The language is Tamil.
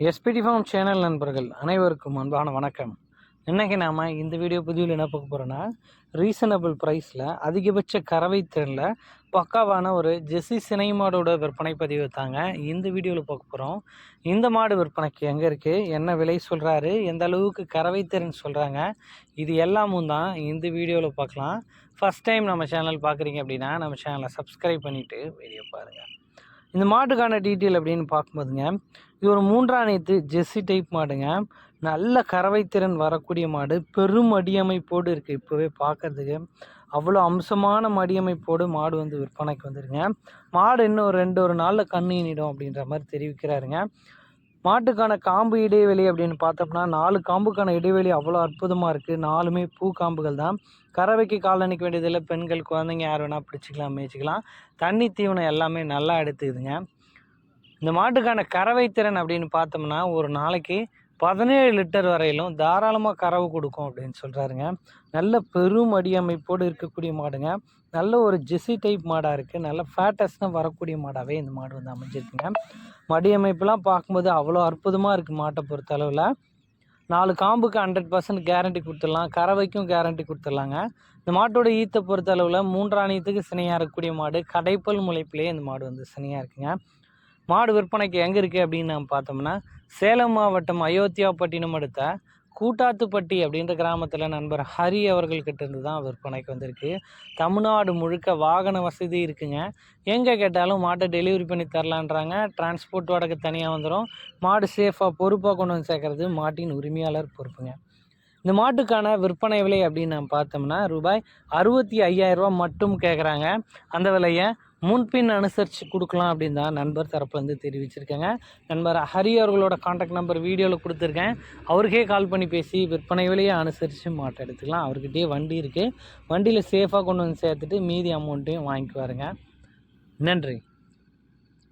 எஸ்பிடி ஃபார்ம் சேனல் நண்பர்கள் அனைவருக்கும் அன்பான வணக்கம். இன்றைக்கி நாம் இந்த வீடியோ பதிவில் என்ன பார்க்க போகிறோன்னா ரீசனபிள் ப்ரைஸில் அதிகபட்ச கறவை திறனில் பக்காவான ஒரு ஜெஸ்ஸி சினை மாடோட விற்பனை பதிவு தாங்க இந்த வீடியோவில் பார்க்க போகிறோம் இந்த மாடு விற்பனைக்கு எங்கே இருக்குது என்ன விலை சொல்கிறாரு எந்த அளவுக்கு கறவை திறன் சொல்கிறாங்க இது எல்லாமும் தான் இந்த வீடியோவில் பார்க்கலாம். ஃபஸ்ட் டைம் நம்ம சேனல் பார்க்குறீங்க அப்படின்னா நம்ம சேனலை சப்ஸ்கிரைப் பண்ணிவிட்டு வீடியோ பாருங்கள் இந்த மாட்டுக்கான டீட்டெயில் அப்படின்னு பார்க்கும்போதுங்க இது ஒரு மூன்றாம் நேத்து ஜெஸ்ஸி டைப் மாடுங்க. நல்ல கறவைத்திறன் வரக்கூடிய மாடு. பெரும் அடியமைப்போடு இருக்குது இப்போவே பார்க்கறதுக்கு. அவ்வளோ அம்சமான மடியமைப்போடு மாடு வந்து விற்பனைக்கு வந்துருங்க. மாடு இன்னும் ஒரு ரெண்டு ஒரு நாளில் கண்ணீனிடும் அப்படின்ற மாதிரி தெரிவிக்கிறாருங்க. மாட்டுக்கான காம்பு இடைவெளி அப்படின்னு பார்த்தோம்னா நாலு காம்புக்கான இடைவெளி அவ்வளோ அற்புதமாக இருக்குது நாலுமே பூ காம்புகள் தான். கறவைக்கு கால் அணிக்க வேண்டியதில்லை. பெண்கள் குழந்தைங்க யார் வேணால் பிடிச்சிக்கலாம் மேய்ச்சிக்கலாம். தண்ணி தீவனம் எல்லாமே நல்லா எடுத்துக்குதுங்க. இந்த மாட்டுக்கான கறவை திறன் அப்படின்னு பார்த்தோம்னா ஒரு நாளைக்கு பதினேழு லிட்டர் வரையிலும் தாராளமாக கறவு கொடுக்கும் அப்படின்னு சொல்கிறாருங்க நல்ல பெரும் அடியமைப்போடு இருக்கக்கூடிய மாடுங்க. நல்ல ஒரு ஜெஸி டைப் மாடாக இருக்குது நல்ல ஃபேட்டஸ்னாக வரக்கூடிய மாடாகவே இந்த மாடு வந்து அமைஞ்சிருக்குங்க. மடி அமைப்புலாம் பார்க்கும்போது அவ்வளோ அற்புதமாக இருக்குது மாட்டை பொறுத்த அளவில். நாலு காம்புக்கு ஹண்ட்ரட் பர்சன்ட் கேரண்டி கொடுத்துடலாம். கறவைக்கும் கேரண்டி கொடுத்துடலாங்க. இந்த மாட்டோட ஈத்தை பொறுத்த அளவில் மூன்றாணியத்துக்கு சினையாக இருக்கக்கூடிய மாடு. கடைப்பல் முளைப்பிலேயே இந்த மாடு வந்து சினையாக இருக்குங்க. மாடு விற்பனைக்கு எங்கே இருக்குது அப்படின்னு நம்ம பார்த்தோம்னா சேலம் மாவட்டம் அயோத்தியாப்பட்டினம் அடுத்த கூட்டாத்துப்பட்டி அப்படின்ற கிராமத்தில் நண்பர் ஹரி அவர்கள்கிட்ட இருந்து தான் விற்பனைக்கு வந்திருக்கு. தமிழ்நாடு முழுக்க வாகன வசதி இருக்குங்க. எங்கே கேட்டாலும் மாட்டை டெலிவரி பண்ணி தரலான்றாங்க. டிரான்ஸ்போர்ட் வாடகை தனியாக வந்துடும் மாடு சேஃபாக பொறுப்பாக கொண்டு வந்து சேர்க்குறது மாட்டின் உரிமையாளர் பொறுப்புங்க. இந்த மாட்டுக்கான விற்பனை விலை அப்படின்னு நம்ம பார்த்தோம்னா ரூபாய் அறுபத்தி ஐயாயிரரூபா மட்டும் கேட்குறாங்க அந்த விலையை முன்பின் அனுசரித்து கொடுக்கலாம் அப்படின்னு தான் நண்பர் தரப்புலேருந்து தெரிவிச்சிருக்கேங்க. நண்பர் ஹரி அவர்களோட காண்டாக்ட் நம்பர் வீடியோவில் கொடுத்துருக்கேன். அவருக்கே கால் பண்ணி பேசி விற்பனை விலையை அனுசரித்து மாட்டை எடுத்துக்கலாம். அவர்கிட்டயே வண்டி இருக்குது வண்டியில் சேஃபாக கொண்டு வந்து சேர்த்துட்டு மீதி அமௌண்ட்டையும் வாங்கிக்குவாருங்க. நன்றி.